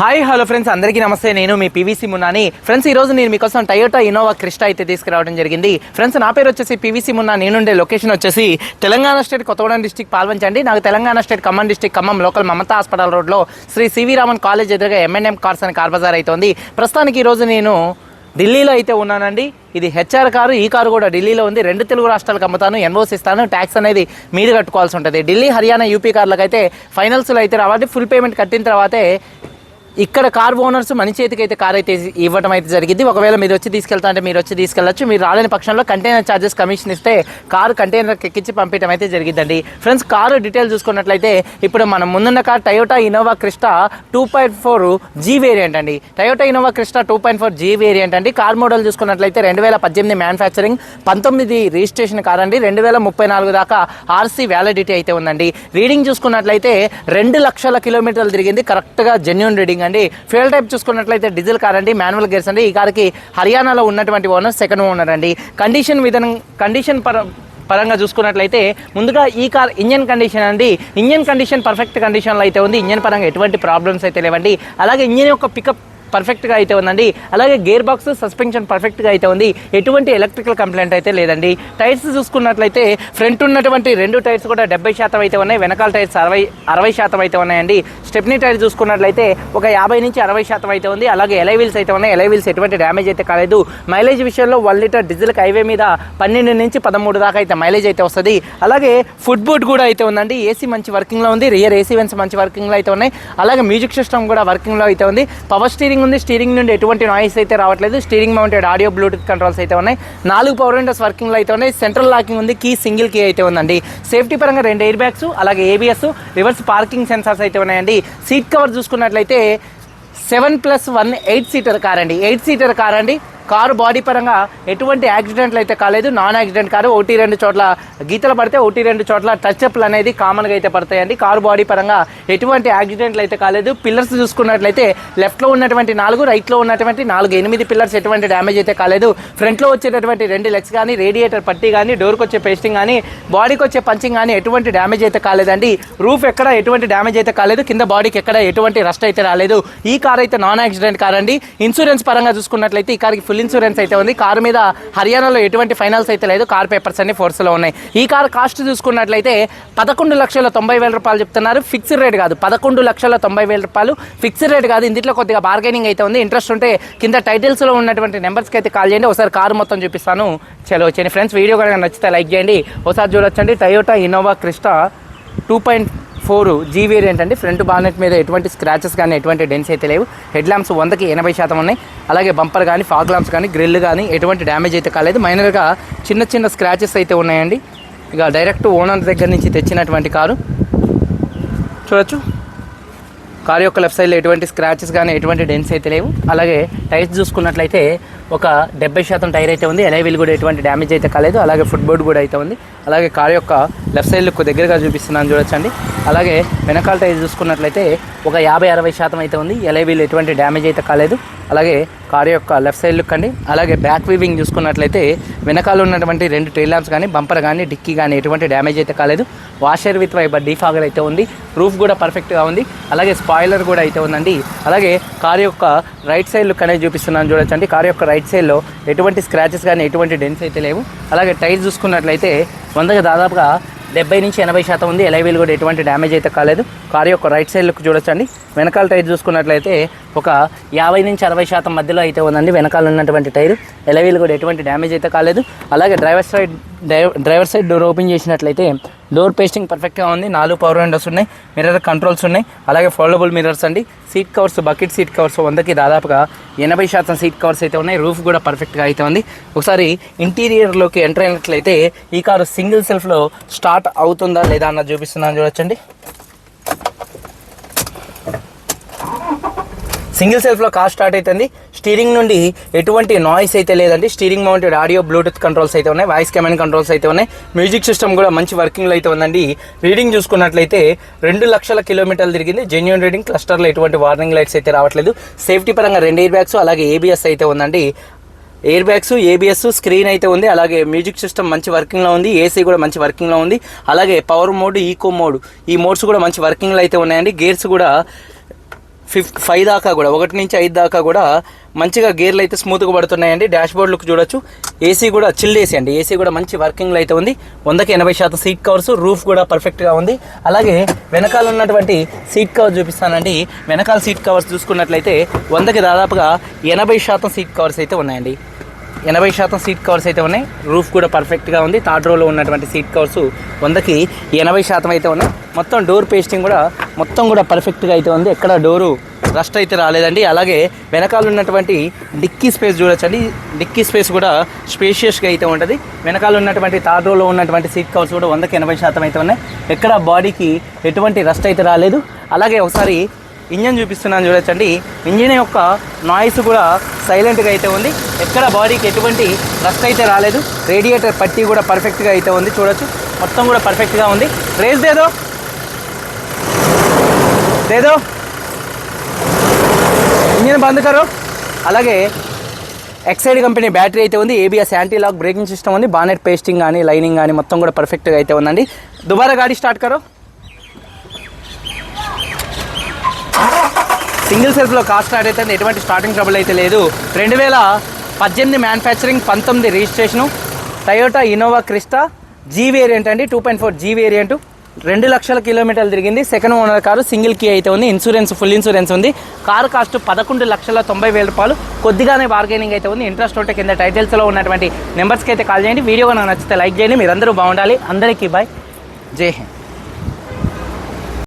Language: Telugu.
హాయ్ హలో ఫ్రెండ్స్ అందరికీ నమస్తే. నేను మీ పీవీసీ మున్నాని ఫ్రెండ్స్ ఈ రోజు నేను మీకోసం టయోటా ఇన్నోవా క్రిస్టా అయితే తీసుకురావడం జరిగింది. ఫ్రెండ్స్ నా పేరు వచ్చేసి పీవీసీ మున్నా నేనుండే లొకేషన్ వచ్చేసి తెలంగాణ స్టేట్ కొత్తగూడెం డిస్టిక్ పాల్వంచండి నాకు Telangana state Khammam district Khammam local Mamata hospital రోడ్లో Shri C V Raman college ఎదురుగా ఎంఎన్ఎం కార్స్ అని కార్ బజార్ అయితే ఉంది. ప్రస్తుతానికి ఈరోజు నేను ఢిల్లీలో అయితే ఉన్నానండి. ఇది హెచ్ఆర్ కారు ఈ కారు కూడా ఢిల్లీలో ఉంది. రెండు తెలుగు రాష్ట్రాలకు అమ్ముతాను ఎన్ఓసి ఇస్తాను. ట్యాక్స్ అనేది మీరు కట్టుకోవాల్సి ఉంటుంది. ఢిల్లీ హర్యానా యూపీ కార్లకు అయితే ఫైనల్స్లో అయితే రావాలి. ఫుల్ పేమెంట్ కట్టిన తర్వాతే ఇక్కడ కార్ ఓనర్స్ మన చేతికి అయితే కార్ అయితే ఇవ్వడం అయితే జరిగింది. ఒకవేళ మీరు వచ్చి తీసుకెళ్తా అంటే మీరు వచ్చి తీసుకెళ్ళచ్చు. మీరు రాలేని పక్షంలో కంటైనర్ ఛార్జెస్ కమిషన్ ఇస్తే కారు కంటైనర్ ఎక్కించి పంపించడం అయితే జరిగిందండి. ఫ్రెండ్స్ కారు డీటెయిల్ చూసుకున్నట్లయితే ఇప్పుడు మనం ముందున్న car Toyota Innova Crysta two point four G variant అండి. Toyota Innova Crysta two point four G variant అండి. కార్ మోడల్ చూసుకున్నట్లయితే రెండు వేల పద్దెనిమిది మ్యానుఫ్యాక్చరింగ్ పంతొమ్మిది రిజిస్ట్రేషన్ కార్ అండి. రెండు వేల ముప్పై నాలుగు దాకా ఆర్సీ వ్యాలిడిటీ అయితే ఉందండి. రీడింగ్ చూసుకున్నట్లయితే రెండు లక్షల కిలోమీటర్లు తిరిగింది. కరెక్ట్గా జెన్యున్ రీడింగ్ అండి. ఫ్యూల్ టైప్ చూసుకున్నట్లయితే డీజిల్ కార్ అండి మాన్యువల్ గేర్స్ అండి. ఈ కార్కి హర్యానాలో ఉన్నటువంటి ఓనర్ సెకండ్ ఓనర్ అండి. కండిషన్ విధానం కండిషన్ పర పరంగా చూసుకున్నట్లయితే ముందుగా ఈ కార్ ఇంజన్ కండిషన్ అండి. ఇంజన్ కండిషన్ పర్ఫెక్ట్ కండిషన్లో అయితే ఉంది. ఇంజన్ పరంగా ఎటువంటి ప్రాబ్లమ్స్ అయితే లేవండి. అలాగే ఇంజన్ యొక్క పికప్ పర్ఫెక్ట్గా అయితే ఉందండి. అలాగే గేర్ బాక్స్ సస్పెన్షన్ పర్ఫెక్ట్గా అయితే ఉంది. ఎటువంటి ఎలక్ట్రికల్ కంప్లైంట్ అయితే లేదండి. టైర్స్ చూసుకున్నట్లయితే ఫ్రంట్ ఉన్నటువంటి రెండు టైర్స్ కూడా డెబ్బై శాతం అయితే ఉన్నాయి. వెనకాల టైర్స్ అరవై అరవై శాతం అయితే ఉన్నాయండి. స్టెప్నీ టైర్ చూసుకున్నట్లయితే ఒక యాభై నుంచి అరవై శాతం అయితే ఉంది. అలాగే ఎలై వీల్స్ అయితే ఉన్నాయి. ఎలై వీల్స్ ఎటువంటి డ్యామేజ్ అయితే కాలేదు. మైలేజ్ విషయంలో వన్ లీటర్ డీజిల్ హైవే మీద పన్నెండు నుంచి పదమూడు దాకా అయితే మైలేజ్ అయితే వస్తుంది. అలాగే ఫుడ్ బోర్డ్ కూడా అయితే ఉందండి. ఏసీ మంచి వర్కింగ్లో ఉంది. రియర్ ఏసీ వెన్స్ మంచి వర్కింగ్లో అయితే ఉన్నాయి. అలాగే మ్యూజిక్ సిస్టమ్ కూడా వర్కింగ్లో అయితే ఉంది. పవర్ స్టీరింగ్ ఉంది. స్టీరింగ్ నుండి ఎటువంటి నాయిస్ అయితే రావట్లేదు. Steering mounted audio Bluetooth controls అయితే ఉన్నాయి. నాలుగు పవర్ విండోస్ వర్కింగ్లో అయితే ఉన్నాయి. సెంట్రల్ లాకింగ్ ఉంది. కీ సింగిల్ కీ అయితే ఉందండి. సేఫ్టీ పరంగా రెండు ఎయిర్ బ్యాగ్స్ అలాగే ఏబిఎస్ రివర్స్ పార్కింగ్ సెన్సార్స్ అయితే ఉన్నాయండి. సీట్ కవర్ చూసుకున్నట్లయితే seven plus one eight seater car అండి. ఎయిట్ సీటర్ కార్ అండి. కారు బాడీ పరంగా ఎటువంటి యాక్సిడెంట్లు అయితే కాలేదు. నాన్ యాక్సిడెంట్ కారు ఒకటి రెండు చోట్ల గీతలు పడితే ఒకటి రెండు చోట్ల టచ్ అప్లు అనేది కామన్గా అయితే పడతాయండి. కారు బాడీ పరంగా ఎటువంటి యాక్సిడెంట్లు అయితే కాలేదు. పిల్లర్స్ చూసుకున్నట్లయితే లెఫ్ట్లో ఉన్నటువంటి నాలుగు రైట్లో ఉన్నటువంటి నాలుగు ఎనిమిది పిల్లర్స్ ఎటువంటి డ్యామేజ్ అయితే కాలేదు. ఫ్రంట్లో వచ్చేటటువంటి రెండు లెగ్స్ కానీ రేడియేటర్ పట్టి కానీ డోర్కి వచ్చే పేస్టింగ్ కానీ బాడీకి వచ్చే పంచింగ్ కానీ ఎటువంటి డ్యామేజ్ అయితే కాలేదండి. రూఫ్ ఎక్కడ ఎటువంటి డ్యామేజ్ అయితే కాలేదు. కింద బాడీకి ఎక్కడ ఎటువంటి రస్ట్ అయితే రాలేదు. ఈ కార్ అయితే నాన్ యాక్సిడెంట్ కార్ అండి. ఇన్సూరెన్స్ పరంగా చూసుకున్నట్లయితే ఈ కార్కి ఫుల్ ఇన్సూరెన్స్ అయితే ఉంది. కారు మీద హర్యానాలో ఎటువంటి ఫైనల్స్ అయితే లేదు. కార్ పేపర్స్ అన్ని ఫోర్స్లో ఉన్నాయి. ఈ కార్ కాస్ట్ చూసుకున్నట్లయితే పదకొండు లక్షల తొంభై వేల రూపాయలు చెప్తున్నారు. ఫిక్స్డ్ రేట్ కాదు. పదకొండు లక్షల తొంభై వేల రూపాయలు ఫిక్స్డ్ రేట్ కాదు. ఇందులో కొద్దిగా బార్గెనింగ్ అయితే ఉంది. ఇంట్రెస్ట్ ఉంటే కింద టైటిల్స్లో ఉన్నటువంటి నెంబర్స్కి అయితే కాల్ చేయండి. ఒకసారి కారు మొత్తం చూపిస్తాను. చలో వచ్చేయండి. ఫ్రెండ్స్ వీడియో కనుక నచ్చితే లైక్ చేయండి. ఒకసారి చూడొచ్చండి. Toyota Innova Crysta two point four G variant అండి ఫ్రంట్ బానెట్ మీద ఎటువంటి స్క్రాచెస్ కానీ ఎటువంటి డెన్స్ అయితే లేవు. హెడ్ ల్యాంప్స్ వందకి ఎనభై శాతం ఉన్నాయి. అలాగే బంపర్ కానీ ఫాగ్ ల్యాంప్స్ కానీ గ్రిల్ కానీ ఎటువంటి డ్యామేజ్ అయితే కాలేదు. మైనర్గా చిన్న చిన్న స్క్రాచెస్ అయితే ఉన్నాయండి. ఇక డైరెక్ట్ ఓనర్ దగ్గర నుంచి తెచ్చినటువంటి కారు. చూడొచ్చు. కారు యొక్క లెఫ్ట్ సైడ్లో ఎటువంటి స్క్రాచెస్ కానీ ఎటువంటి డెన్స్ అయితే లేవు. అలాగే టైర్స్ చూసుకున్నట్లయితే ఒక డెబ్బై శాతం టైర్ అయితే ఉంది. ఎలైవిల్ కూడా ఎటువంటి డ్యామేజ్ అయితే కాలేదు. అలాగే ఫుట్ బోర్డ్ కూడా అయితే ఉంది. అలాగే కార్ యొక్క లెఫ్ట్ సైడ్ లుక్ దగ్గరగా చూపిస్తున్నాను చూడొచ్చండి. అలాగే వెనకాల టైర్ చూసుకున్నట్లయితే ఒక యాభై అరవై శాతం అయితే ఉంది. ఎలైవిల్ ఎటువంటి డ్యామేజ్ అయితే కాలేదు. అలాగే కార్ యొక్క లెఫ్ట్ సైడ్ లుక్ అండి. అలాగే బ్యాక్ వీవింగ్ చూసుకున్నట్లయితే వెనకాల ఉన్నటువంటి రెండు టైల్ ల్యాంప్స్ కానీ బంపర్ కానీ డిక్కీ కానీ ఎటువంటి డ్యామేజ్ అయితే కాలేదు. వాషర్ విత్ వైబర్ డీఫాగర్ అయితే ఉంది. రూఫ్ కూడా పర్ఫెక్ట్గా ఉంది. అలాగే స్పాయిలర్ కూడా అయితే ఉందండి. అలాగే కార్ యొక్క రైట్ సైడ్ లుక్ అనేది చూపిస్తున్నాను చూడొచ్చండి. కార్ యొక్క రైట్ సైడ్లో ఎటువంటి స్క్రాచెస్ కానీ ఎటువంటి డెన్స్ అయితే లేవు. అలాగే టైర్ చూసుకున్నట్లయితే వందకి దాదాపుగా డెబ్బై నుంచి ఎనభై శాతం ఉంది. ఎలైవీలు కూడా ఎటువంటి డ్యామేజ్ అయితే కాలేదు. కారు యొక్క రైట్ సైడ్ లుక్ చూడొచ్చండి. వెనకాల టైర్ చూసుకున్నట్లయితే ఒక యాభై నుంచి అరవై శాతం మధ్యలో అయితే ఉందండి. వెనకాల ఉన్నటువంటి టైర్. ఎలైవీలు కూడా ఎటువంటి డ్యామేజ్ అయితే కాలేదు. అలాగే driver side driver side door open చేసినట్లయితే డోర్ పేస్టింగ్ పర్ఫెక్ట్గా ఉంది. నాలుగు పవర్ విండోస్ ఉన్నాయి. మిర్రర్ కంట్రోల్స్ ఉన్నాయి. అలాగే ఫోల్డబుల్ మిర్రర్స్ అండి. Seat covers bucket seat covers వందకి దాదాపుగా ఎనభై శాతం సీట్ కవర్స్ అయితే ఉన్నాయి. రూఫ్ కూడా పర్ఫెక్ట్గా అయితే ఉంది. ఒకసారి ఇంటీరియర్లోకి ఎంటర్ అయినట్లయితే ఈ కారు సింగిల్ సెల్ఫ్లో స్టార్ట్ అవుతుందా లేదా అన్నది చూపిస్తున్నాను చూడొచ్చండి. సింగిల్ సెల్ఫ్లో కార్ స్టార్ట్ అవుతుంది స్టీరింగ్ నుండి ఎటువంటి నాయిస్ అయితే లేదండి. Steering mounted audio Bluetooth controls అయితే ఉన్నాయి. వాయిస్ కమాండ్ కంట్రోల్స్ అయితే ఉన్నాయి. మ్యూజిక్ సిస్టమ్ కూడా మంచి వర్కింగ్లో అయితే ఉందండి. రీడింగ్ చూసుకున్నట్లయితే రెండు లక్షల కిలోమీటర్లు తిరిగింది. జెన్యున్ రీడింగ్ క్లస్టర్లో ఎటువంటి వార్నింగ్ లైట్స్ అయితే రావట్లేదు. సేఫ్టీ పరంగా రెండు ఎయిర్ బ్యాగ్స్ అలాగే ఏబిఎస్ అయితే ఉందండి. ఎయిర్ బ్యాగ్స్ ఏబిఎస్ స్క్రీన్ అయితే ఉంది. అలాగే మ్యూజిక్ సిస్టమ్ మంచి వర్కింగ్లో ఉంది. ఏసీ కూడా మంచి వర్కింగ్లో ఉంది. అలాగే పవర్ మోడ్ ఈకో మోడ్ ఈ మోడ్స్ కూడా మంచి వర్కింగ్లో అయితే ఉన్నాయండి. గేర్స్ కూడా ఫిఫ్త్ ఫైవ్ దాకా కూడా ఒకటి నుంచి ఐదు దాకా కూడా మంచిగా గేర్లు అయితే స్మూత్గా పడుతున్నాయండి. డాష్ బోర్డ్ లుక్ చూడొచ్చు ఏసీ కూడా చిల్డ్ ఏసీ అండి. ఏసీ కూడా మంచి వర్కింగ్లో అయితే ఉంది. వందకి ఎనభై శాతం సీట్ కవర్స్ రూఫ్ కూడా పర్ఫెక్ట్గా ఉంది. అలాగే వెనకాల ఉన్నటువంటి సీట్ కవర్ చూపిస్తానండి. వెనకాల సీట్ కవర్స్ చూసుకున్నట్లయితే వందకి దాదాపుగా ఎనభై శాతం సీట్ కవర్స్ అయితే ఉన్నాయండి. ఎనభై శాతం సీట్ కవర్స్ అయితే ఉన్నాయి. రూఫ్ కూడా పర్ఫెక్ట్గా ఉంది. థర్డ్ రోలో ఉన్నటువంటి సీట్ కవర్స్ వందకి ఎనభై శాతం అయితే ఉన్నాయి. మొత్తం డోర్ పేస్టింగ్ కూడా మొత్తం కూడా పర్ఫెక్ట్గా అయితే ఉంది. ఎక్కడ డోరు రస్ట్ అయితే రాలేదండి. అలాగే వెనకాల ఉన్నటువంటి డిక్కీ స్పేస్ చూడొచ్చండి. డిక్కీ స్పేస్ కూడా స్పేషియస్గా అయితే ఉంటుంది. వెనకాల ఉన్నటువంటి థర్డ్ రోలో ఉన్నటువంటి సీట్ కవర్స్ కూడా వందకి ఎనభై శాతం అయితే ఉన్నాయి. ఎక్కడ బాడీకి ఎటువంటి రస్ట్ అయితే రాలేదు. అలాగే ఒకసారి ఇంజన్ చూపిస్తున్నాను చూడొచ్చండి. ఇంజిన్ యొక్క నాయిస్ కూడా సైలెంట్గా అయితే ఉంది. ఎక్కడ బాడీకి ఎటువంటి రస్ట్ అయితే రాలేదు. రేడియేటర్ పట్టి కూడా పర్ఫెక్ట్గా అయితే ఉంది. చూడొచ్చు. మొత్తం కూడా పర్ఫెక్ట్గా ఉంది. రేస్ దేదో ఇంజన్ ఇంజిన్ బంద్ కరో అలాగే ఎక్సైడ్ కంపెనీ బ్యాటరీ అయితే ఉంది ABS anti lock braking system ఉంది బానెట్ పేస్టింగ్ కానీ లైనింగ్ కానీ మొత్తం కూడా పర్ఫెక్ట్గా అయితే ఉందండి. దుబారా గాడి స్టార్ట్ కరో సింగిల్ సెల్ఫ్లో కార్ స్టార్ట్ అయితే ఎటువంటి స్టార్టింగ్ ట్రబుల్ అయితే లేదు. రెండు వేల పద్దెనిమిది మ్యానుఫ్యాక్చరింగ్ పంతొమ్మిది registration Toyota Innova Crysta G variant అండి two point four G variant రెండు లక్షల కిలోమీటర్లు తిరిగింది. Second owner car single key అయితే ఉంది. ఇన్సూరెన్స్ ఫుల్ ఇన్సూరెన్స్ ఉంది. కారు కాస్ట్ పదకొండు లక్షల తొంభై వేల రూపాయలు. కొద్దిగానే బార్గెనింగ్ అయితే ఉంది. ఇంట్రెస్ట్ ఉంటే కింద టైటిల్స్లో ఉన్నటువంటి నెంబర్స్కి అయితే కాల్ చేయండి. వీడియో నాకు నచ్చితే లైక్ చేయండి. మీరందరూ బాగుండాలి. అందరికీ బాయ్ జై హింద్.